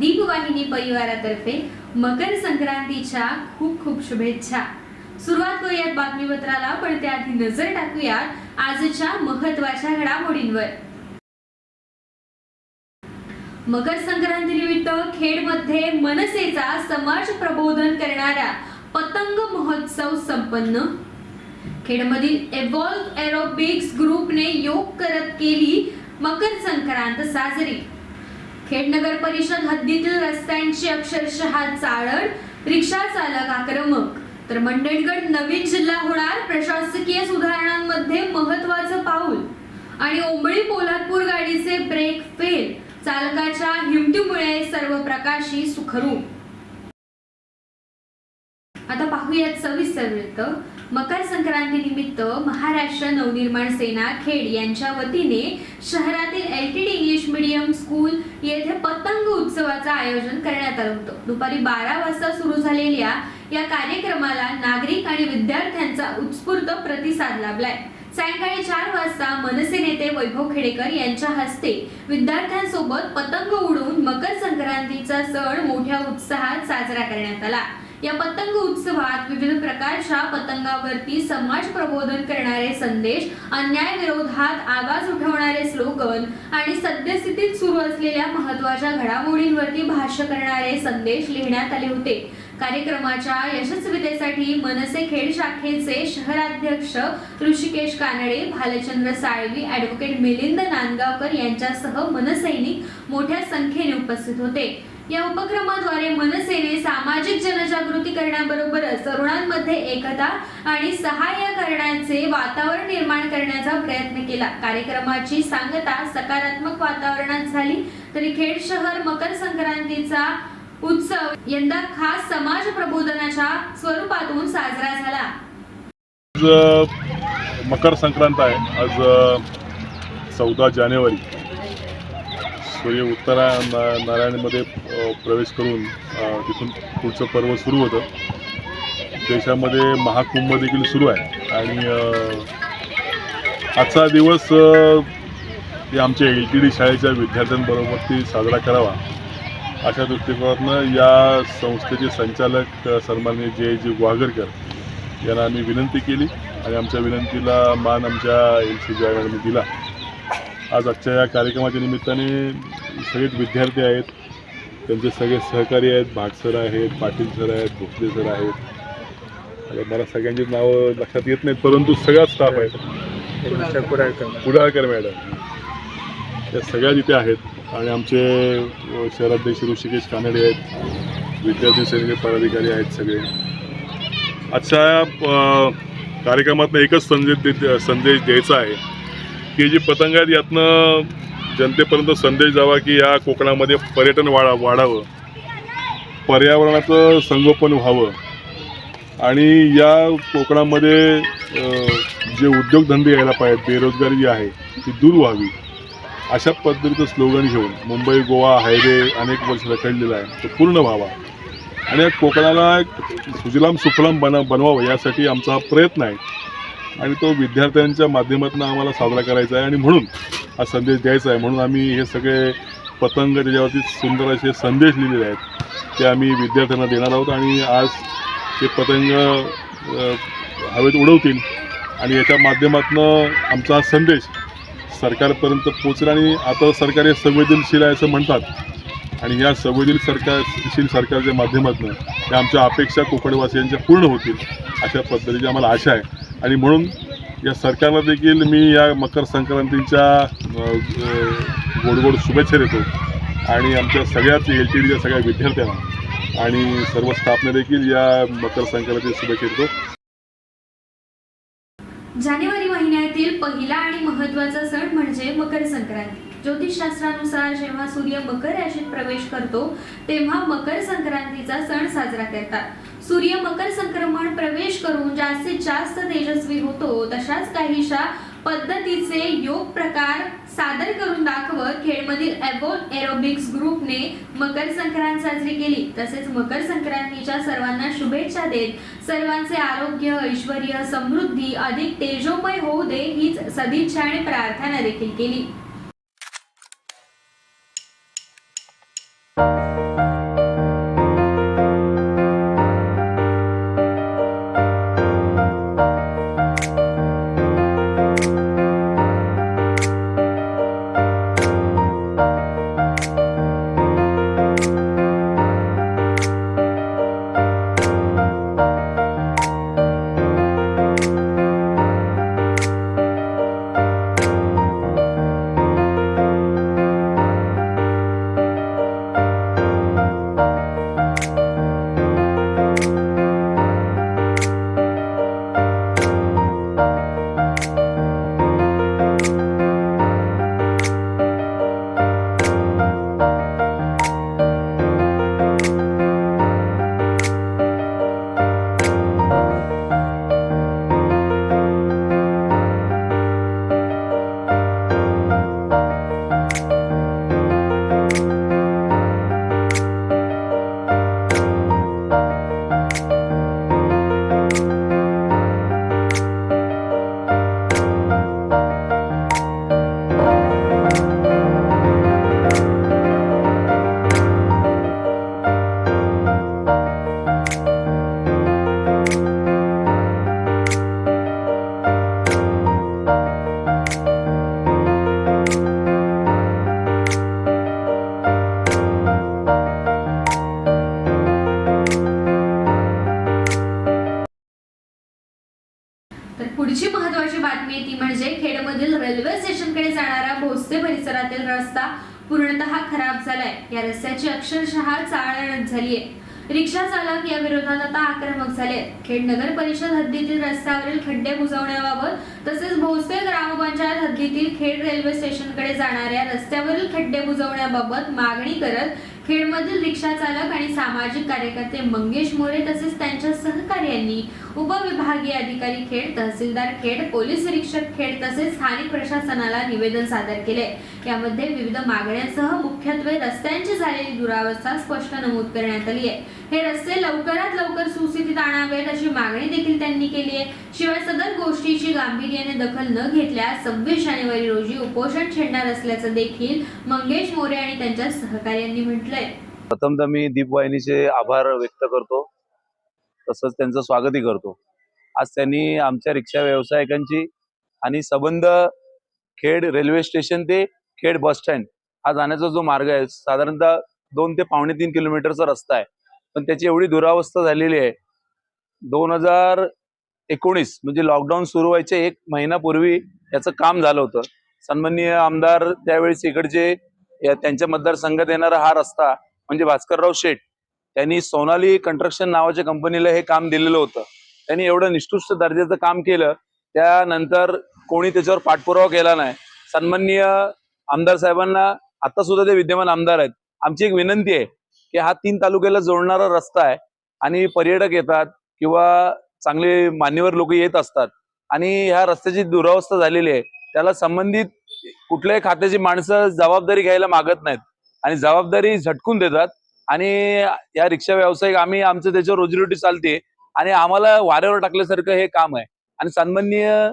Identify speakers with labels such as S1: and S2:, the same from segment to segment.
S1: दीपवाहिनी परिवारातर्फे मकर संक्रांतीच्या खूप खूप शुभेच्छा. सुरुवात करूयात बातमीपत्राला पण त्याआधी नजर टाकूयात आजच्या महत्त्वाच्या घडामोडींवर. मकर संक्रांती निमित्त खेडमध्ये मनसेचा समाज प्रबोधन करणारा पतंग महोत्सव संपन्न. खेडमधील एव्हॉल्व एरोबिक्स ग्रुपने योग करत केली मकर संक्रांत साजरी. खेड नगर परिषद हद्दीतील रस्त्यांची अक्षरशः चाळण रिक्षा चालक आक्रमक. तर मंडणगड नवीन जिल्हा होणार प्रशासकीय सुधारणांमध्ये महत्वाचं पाऊल. आणि ओंबळी पोलादपूर गाडीचे ब्रेक फेल चालकाच्या हिमतीमुळे सर्व प्रकारशी सुखरूप. आता पाहूयात सविस्तर वृत्त. मकर संक्रांती निमित्त महाराष्ट्र नवनिर्माण सेना खेड यांच्या वतीने शहरातील L T D English medium school येथे पतंग उत्सवाचं आयोजन करण्यात आलं होतं. दुपारी बारा वाजता सुरू झालेल्या या कार्यक्रमाला नागरिक आणि विद्यार्थ्यांचा उत्स्फूर्त प्रतिसाद लाभलाय. सायंकाळी चार वाजता मनसे नेते वैभव खेडेकर यांच्या हस्ते विद्यार्थ्यांसोबत पतंग उडवून मकर संक्रांतीचा सण मोठ्या उत्साहात साजरा करण्यात आला. या पतंग उत्सवात विविध प्रकारच्या पतंगावरती समाज प्रबोधन करणारे संदेश अन्याय विरोधात आवाज उठवणारे स्लोगन आणि सद्यस्थितीत सुरू असलेल्या महत्त्वाच्या घडामोडींवरती भाष्य करणारे संदेश लिहिण्यात आले होते. कार्यक्रमाच्या यशस्वीतेसाठी मनसे खेड शाखेचे शहराध्यक्ष ऋषिकेश कानडे भालचंद्र साळवी ऍडव्होकेट मिलिंद नांदगावकर यांच्यासह मनसैनिक मोठ्या संख्येने उपस्थित होते. या उपक्रमाद्वारे मनसेने सामाजिक जनजागृती करण्याबरोबरच तरुणांमध्ये एकता आणि सहाय्य करण्याचे वातावरण निर्माण करण्याचा प्रयत्न केला. कार्यक्रमाची सांगता सकारात्मक वातावरणात झाली. तरी खेड शहर मकर संक्रांतीचा उत्सव यंदा खास समाज प्रबोधनाच्या स्वरूपातून साजरा झाला.
S2: आज मकर संक्रांत आहे. आज चौदा जानेवारी. सूर्य उत्तरा ना- नारायणमध्ये प्रवेश करून तिथून पुढचं पर्व सुरू होतं. देशामध्ये महाकुंभ देखील सुरू आहे. आणि आजचा दिवस अ, आमच्या एल टी डी शाळेच्या विद्यार्थ्यांबरोबर ती साजरा करावा अशा दृष्टिकोनातनं या संस्थेचे संचालक सन्मान्य जे जी वाघरकर यांना आम्ही विनंती केली. आणि आमच्या विनंतीला मान आमच्या एल सी मॅडमने दिला. आज आजच्या या कार्यक्रमाच्या निमित्ताने सगळेच विद्यार्थी आहेत. त्यांचे सगळे सहकारी आहेत. भाट सर आहेत पाटील सर आहेत भोसले सर आहेत. आता मला सगळ्यांची नावं लक्षात येत नाहीत परंतु सगळा स्टाफ आहे. कुडाळकर मॅडम. त्या सगळ्या तिथे आहेत. आणि आमचे शहराध्यक्ष ऋषिकेश कानडे आहेत. विद्यार्थी सैनिक पदाधिकारी आहेत सगळे. आजच्या अ, कार्यक्रमातनं एकच संदेश संदेश द्यायचा आहे. की जी पतंग आहेत यातनं जनतेपर्यंत संदेश जावा की या कोकणामध्ये पर्यटन वाढा वाढावं. पर्यावरणाचं संगोपन व्हावं. आणि या कोकणामध्ये जे उद्योगधंदे यायला पाहिजेत बेरोजगारी जी आहे ती दूर व्हावी. अशा पद्धतीचं स्लोगन घेऊन मुंबई गोवा हायवे अनेक वर्ष रखडलेला आहे तो पूर्ण व्हावा. आणि या कोकणाला एक सुजलाम सुफलाम बना बनवावं यासाठी आमचा हा प्रयत्न आहे. आणि तो विद्यार्थ्यांच्या माध्यमातून आम्हाला साजरा करायचा आहे आणि म्हणून हा संदेश द्यायचा आहे. म्हणून आम्ही हे सगळे पतंग त्याच्यावरती सुंदर असे संदेश लिहिलेले आहेत. ते आम्ही विद्यार्थ्यांना देणार आहोत आणि आज ते पतंग हवेत उडवतील आणि याच्या माध्यमातून आमचा हा संदेश सरकारपर्यंत पोचेल आणि आता सरकार हे संवेदनशील आहे असं म्हणतात. आणि या संवेदनशील सरकारशील सरकारच्या माध्यमातून या आमच्या अपेक्षा कोकणवासियांच्या पूर्ण होतील अशा पद्धतीची आम्हाला आशा आहे. आणि म्हणून या सरकारला देखील मी या मकर संक्रांतीच्या गोड गोड शुभेच्छा देतो. आणि आमच्या सगळ्याच एल टी डीच्या सगळ्या विद्यार्थ्यांना आणि सर्व स्टाफने देखील या मकर संक्रांती शुभेच्छा देतो.
S1: जानेवारी महिन्यातील पहिला आणि महत्त्वाचा सण म्हणजे मकर संक्रांती. ज्योतिषशास्त्रानुसार जेव्हा सूर्य मकर राशीत प्रवेश करतो तेव्हा मकर संक्रांतीचा सण साजरा करतात. सूर्य मकर संक्रमण प्रवेश करून जास्तीत जास्त तेजस्वी होतो तशाच काहीशा पद्धतीचे योग प्रकार सादर करून दाखवत खेडमधील एबोल एरोबिक्स ग्रुपने मकर संक्रांत साजरी केली. तसेच मकर संक्रांतीच्या सर्वांना शुभेच्छा देत सर्वांचे आरोग्य ऐश्वर समृद्धी अधिक तेजोमय होऊ दे हीच सदिच्छा आणि प्रार्थना देखील केली. thank you स्टेशनकडे जाणारा भोसले परिसरातील रस्ता पूर्णतः खराब झालाय. या रस्त्याची अक्षरशः चाळण झाली आहे रिक्षा चालक या विरोधात आता आक्रमक झाले. खेड नगर परिषद हद्दीतील रस्त्यावरील खड्डे बुजवण्याबाबत तसेच भोसले ग्रामपंचायत हद्दीतील खेड रेल्वे स्टेशनकडे जाणाऱ्या रस्त्यावरील खड्डे बुजवण्याबाबत मागणी करत खेडमधील रिक्षा चालक आणि सामाजिक कार्यकर्ते मंगेश मोरे तसेच त्यांच्या सहकार्यांनी उपविभागीय अधिकारी खेड तहसीलदार खेड पोलीस निरीक्षक खेड तसेच स्थानिक प्रशासनाला निवेदन सादर केले. यामध्ये विविध मागण्यांसह मुख्यत्वे रस्त्यांची झालेली दुरावस्था स्पष्ट नमूद करण्यात आली आहे. हे रस्ते लवकरात लवकर सुस्थितीत आणावेत अशी मागणी देखील त्यांनी केली आहे. शिवाय सदर गोष्टीची गांभीर्याने दखल न घेतल्यास सव्वीस जानेवारी रोजी उपोषण छेडणार असल्याचं देखील मंगेश मोरे आणि त्यांच्या सहकार्यांनी म्हटलंय.
S3: प्रथमतः मी दीपवाहिनीचे आभार व्यक्त करतो. तसंच त्यांचं स्वागतही करतो. आज त्यांनी आमच्या रिक्षा व्यावसायिकांची आणि संबंध खेड रेल्वे स्टेशन ते खेड बस स्टँड हा जाण्याचा जो मार्ग आहे साधारणतः दोन ते पावणे तीन किलोमीटरचा रस्ता आहे. पण त्याची एवढी दुरावस्था झालेली आहे. दोन हजार एकोणीस म्हणजे लॉकडाऊन सुरू व्हायचे एक महिनापूर्वी याचं काम झालं होतं. सन्माननीय आमदार त्यावेळेस इकडचे त्यांच्या मतदारसंघात येणारा हा रस्ता म्हणजे भास्करराव शेठ त्यांनी सोनाली कंस्ट्रक्शन नावाच्या कंपनीला हे काम दिलेलं होतं. त्यांनी एवढं निष्कृष्ट दर्जाचं काम केलं. त्यानंतर कोणी त्याच्यावर पाठपुरावा केला नाही. सन्माननीय आमदार साहेबांना आता सुद्धा ते विद्यमान आमदार आहेत. आमची एक विनंती आहे की हा तीन तालुक्याला जोडणारा रस्ता आहे. आणि पर्यटक येतात किंवा चांगले मान्यवर लोक येत असतात. आणि ह्या रस्त्याची दुरावस्था झालेली आहे. त्याला संबंधित कुठल्याही खात्याची माणसं जबाबदारी घ्यायला मागत नाहीत. आणि जबाबदारी झटकून देतात. आणि या रिक्षा व्यावसायिक आम्ही आमचं त्याच्यावर रोजीरोटी चालते. आणि आम्हाला वाऱ्यावर टाकल्यासारखं हे काम आहे. आणि सन्माननीय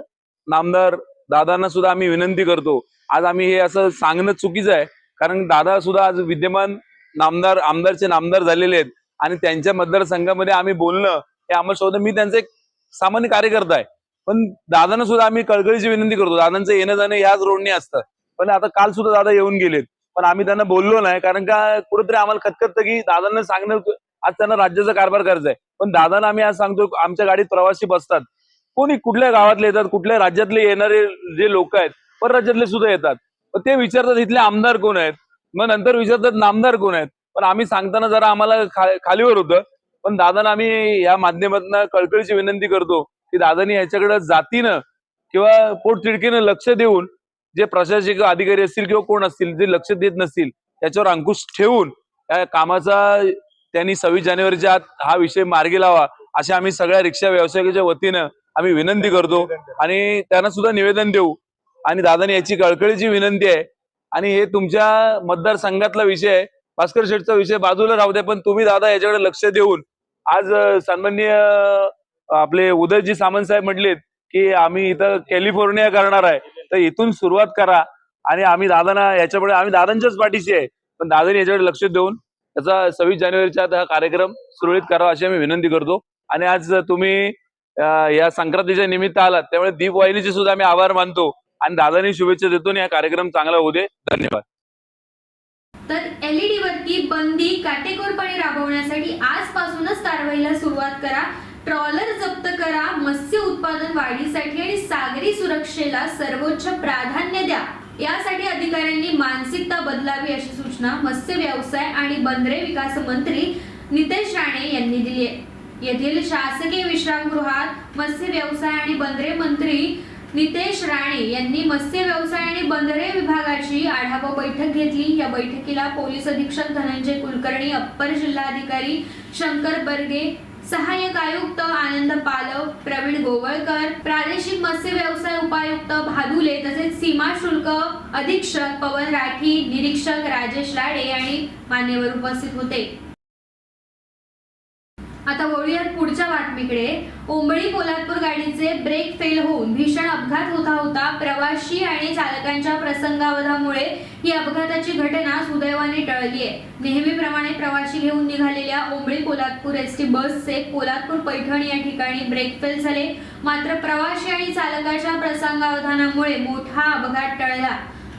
S3: नामदार दादांना सुद्धा आम्ही विनंती करतो. आज आम्ही हे असं सांगणं चुकीचं आहे. कारण दादा सुद्धा आज विद्यमान नामदार आमदारचे नामदार झालेले आहेत. आणि त्यांच्या मतदारसंघामध्ये आम्ही बोलणं हे आम्हाला शोध मी त्यांचा एक सामान्य कार्यकर्ता आहे. पण दादांना सुद्धा आम्ही कळकळीची विनंती करतो. दादांचं येणं जाणं याच रोडने असतं. पण आता काल सुद्धा दादा येऊन गेलेत. पण आम्ही त्यांना बोललो नाही कारण का कुठेतरी आम्हाला खतखत की दादांना सांगणं आज त्यांना राज्याचा कारभार करायचा आहे. पण दादांना आम्ही आज सांगतो आमच्या गाडीत प्रवासी बसतात. कोणी कुठल्या गावातले येतात कुठल्या राज्यातले येणारे जे लोक आहेत परराज्यातले सुद्धा येतात. पण ते विचारतात इथले आमदार कोण आहेत? मग नंतर विचारतात नामदार कोण आहेत? पण आम्ही सांगताना जरा आम्हाला खालीवर होतं. पण दादांना आम्ही या माध्यमातून कळकळीची विनंती करतो की दादांनी याच्याकडे जातीनं किंवा पोटतिडकीनं लक्ष देऊन जे प्रशासकीय अधिकारी असतील किंवा कोण असतील जे लक्ष देत नसतील त्याच्यावर अंकुश ठेवून या कामाचा त्यांनी सव्वीस जानेवारीच्या आत हा विषय मार्गी लावा अशा आम्ही सगळ्या रिक्षा व्यावसायिकाच्या वतीनं आम्ही विनंती करतो. आणि त्यांना सुद्धा निवेदन देऊ. आणि दादानी याची कळकळीची विनंती आहे आणि हे तुमच्या मतदारसंघातला विषय आहे. भास्कर शेठचा विषय बाजूला राहू द्या पण तुम्ही दादा याच्याकडे लक्ष देऊन. आज सन्मान्य आपले उदयजी सामंत साहेब म्हटलेत की आम्ही इथं कॅलिफोर्निया करणार आहे. तर इथून सुरुवात करा. आणि आम्ही दादांना याच्यापुढे आम्ही दादांच्याच पाठीशी आहे. पण दादांनी याच्याकडे लक्ष देऊन त्याचा सव्वीस जानेवारीच्या आत हा कार्यक्रम सुरळीत करावा अशी आम्ही विनंती करतो. आणि आज तुम्ही या संक्रांतीच्या निमित्त आलात त्यामुळे दीप वाहिनीचे सुद्धा आम्ही आभार मानतो. आणि दादांनी शुभेच्छा देतो आणि हा कार्यक्रम चांगला होऊ दे. धन्यवाद.
S1: तर एलईडी वरती बंदी काटेकोरपणे राबवण्यासाठी आजपासूनच कारवाईला सुरुवात करा. ट्रॉलर जप्त करा. मत्स्य उत्पादन वाढीसाठी आणि सागरी सुरक्षेला सर्वोच्च प्राधान्य द्या. यासाठी अधिकाऱ्यांनी मानसिकता बदलावी अशी सूचना मत्स्य व्यवसाय आणि बंदरे विकास मंत्री नितेश राणे यांनी दिली आहे. येथील शासकीय विश्रामगृहात मत्स्य व्यवसाय आणि बंदरे मंत्री नितेश राणे यांनी मत्स्य व्यवसाय आणि बंदरे विभागाची आढावा बैठक घेतली. या बैठकीला पोलीस अधीक्षक धनंजय कुलकर्णी अप्पर जिल्हाधिकारी शंकर बर्गे सहाय्यक आयुक्त आनंद पालव प्रवीण गोवळकर प्रादेशिक मत्स्य व्यवसाय उपायुक्त भादुले तसेच सीमा शुल्क अधीक्षक पवन राठी निरीक्षक राजेश लाडे आणि मान्यवर उपस्थित होते. आता वळूयात पुढच्या बातमीकडे. ओंबळी पोलादपूर गाडीचे ब्रेक फेल होऊन भीषण अपघात होता होता प्रवाशी आणि चालकांच्या प्रसंगावधामुळे ही अपघाताची घटना सुदैवाने टळली आहे नेहमीप्रमाणे प्रवाशी घेऊन निघालेल्या ओंबळी पोलादपूर एस टी बसचे पोलादपूर पैठण या ठिकाणी ब्रेक फेल झाले. मात्र प्रवाशी आणि चालकाच्या प्रसंगावधानामुळे मोठा अपघात टळला.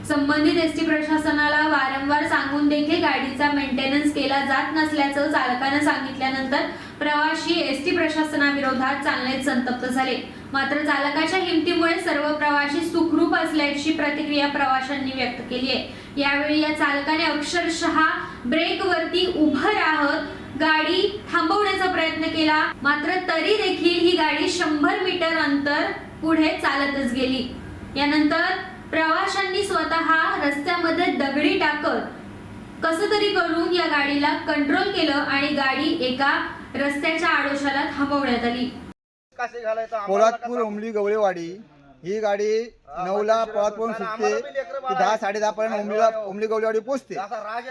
S1: संबंधित एस टी प्रशासनाला वारंवार सांगून देखील गाडीचा मेंटेनन्स केला जात नसल्याचं चालकानं सांगितल्यानंतर प्रवाशी एस टी प्रशासनाविरोधात चांगलेच संतप्त झाले. मात्र चालकाच्या हिमतीमुळे सर्व प्रवाशी सुखरूप असल्याची प्रतिक्रिया प्रवाशांनी व्यक्त केली आहे. यावेळी या चालकाने अक्षरशः ब्रेकवरती उभं राहत गाडी थांबवण्याचा प्रयत्न केला. मात्र तरी देखील ही गाडी शंभर मीटर अंतर पुढे चालतच गेली. यानंतर प्रवाशांनी स्वतः रस्त्यामध्ये दगडी टाकत कसं तरी करून या गाडीला कंट्रोल केलं आणि गाडी एका रस्त्याच्या आडोशाला थांबवण्यात आली.
S4: पोलादपूर उमली गवळेवाडी ही गाडी नऊला पोलादपूरून सुटते. ती दहा साडे दहा पर्यंत उमलीला उमली गवळेवाडी पोहोचते.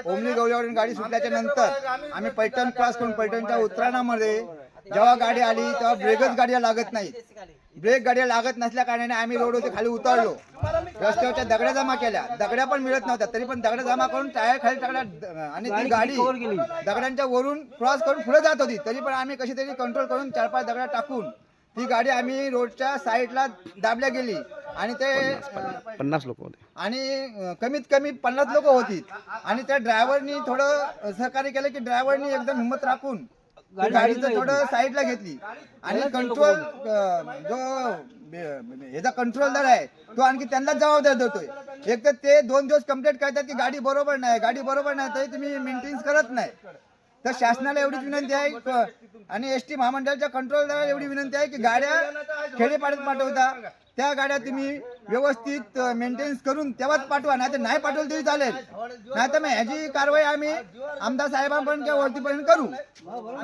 S4: उमली गवळेवाडी गाडी सुटल्याच्या नंतर आम्ही पैठण क्रॉस करून पैठणच्या उत्तरायणामध्ये जेव्हा गाडी आली तेव्हा ब्रेकच गाडीला लागत नाही. ब्रेक गाडीला लागत नसल्या कारणाने आम्ही रोडवरती खाली उतरलो. रस्त्यावरच्या दगड्या जमा केल्या. दगड्या पण मिळत नव्हत्या तरी पण दगड्या जमा करून टायर खाली टाकल्या आणि ती गाडी दगडांच्या वरून क्रॉस करून पुढे जात होती. तरी पण आम्ही कशी तरी कंट्रोल करून चार पाच दगड्या टाकून ती गाडी आम्ही रोडच्या साईडला दाबल्या गेली. आणि ते
S5: पन्नास लोक होते.
S4: आणि कमीत कमी पन्नास लोक होती. आणि त्या ड्रायव्हरनी थोडं सहकार्य केलं की ड्रायव्हरनी एकदम हिंमत राखून ती गाडीचं थोडं साईडला घेतली. आणि कंट्रोल जो ह्याचा कंट्रोलदार आहे तो आणखी त्यांना जबाबदार देतोय एक तर ते दोन दिवस कंप्लीट करतात की गाडी बरोबर नाही. गाडी बरोबर नाही तरी तुम्ही मेंटेन्स करत नाही. तर शासनाला एवढीच विनंती आहे क- आणि एस टी महामंडळाच्या कंट्रोलदाराला एवढी विनंती आहे की गाड्या खेडेपाड्यात पाठवता. त्या गाड्या तुम्ही व्यवस्थित मेंटेन्स करून तेव्हाच पाठवा नाही तर नाही पाठवलं तरी चालेल. नाही तर मग ह्याची कारवाई आम्ही आमदार साहेबांपर्यंत किंवा वरतीपर्यंत करू.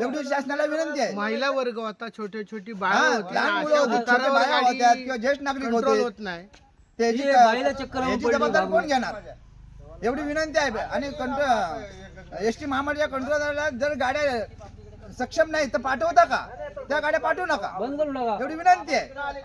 S4: एवढी शासनाला विनंती आहे.
S6: महिला वर्ग होता छोटे छोटी
S4: हा,
S6: बाळ
S4: लहान
S6: ना,
S4: मुलं होती,
S6: उतारावर
S4: बाया होत्या किंवा ज्येष्ठ नागरिक होते.
S6: होत नाही.
S4: त्याची याची जबाबदार कोण घेणार? एवढी विनंती आहे आणि कंट्रोल एस टी महामंडळाच्या कंट्रोलरला जर गाड्या सक्षम नाही तर पाठवता का? त्या गाड्या पाठवू नका. एवढी विनंती आहे.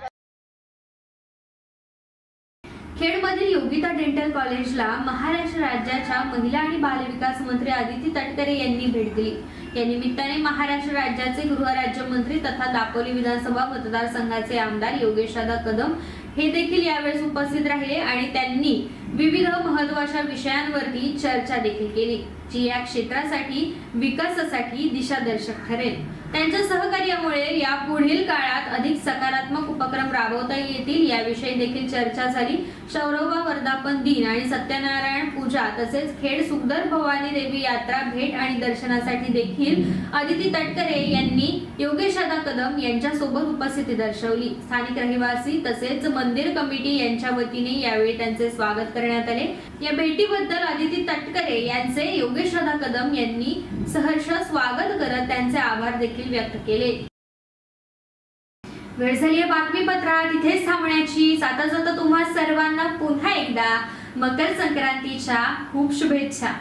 S1: खेडमधील योगिता डेंटल कॉलेजला महाराष्ट्र राज्याच्या महिला आणि बालविकास मंत्री आदिती तटकरे यांनी भेट दिली. या निमित्ताने महाराष्ट्र राज्याचे गृहराज्यमंत्री तथा दापोली विधानसभा मतदारसंघाचे आमदार योगेशदादा कदम हे देखील यावेळेस उपस्थित राहिले आणि त्यांनी विविध महत्त्वाच्या विषयांवरती चर्चा देखील केली जी या क्षेत्रासाठी विकासासाठी दिशादर्शक ठरेल. त्यांच्या सहकार्यामुळे या पुढील काळात अधिक सकारात्मक उपक्रम राबवता येतील याविषयी देखील चर्चा झाली. शौरभा वर्धापन दिन आणि सत्यनारायण पूजा तसेच खेड सुखदर भवानी देवी यात्रा भेट आणि दर्शनासाठी देखील अदिती तटकरे यांनी योगेश दादा कदम यांच्यासोबत उपस्थिती दर्शवली. स्थानिक रहिवासी तसेच मंदिर कमिटी यांच्या वतीने यावेळी त्यांचे स्वागत करण्यात आले. या भेटीबद्दल अदिती तटकरे यांचे योगेश दादा कदम यांनी सहर्ष स्वागत करत त्यांचे आभार देखील व्यक्त केले. वेळ झाली बातमीपत्रात. इथेच थांबण्याची. जाता जाता तुम्हा सर्वांना पुन्हा एकदा मकर संक्रांतीच्या खूप शुभेच्छा.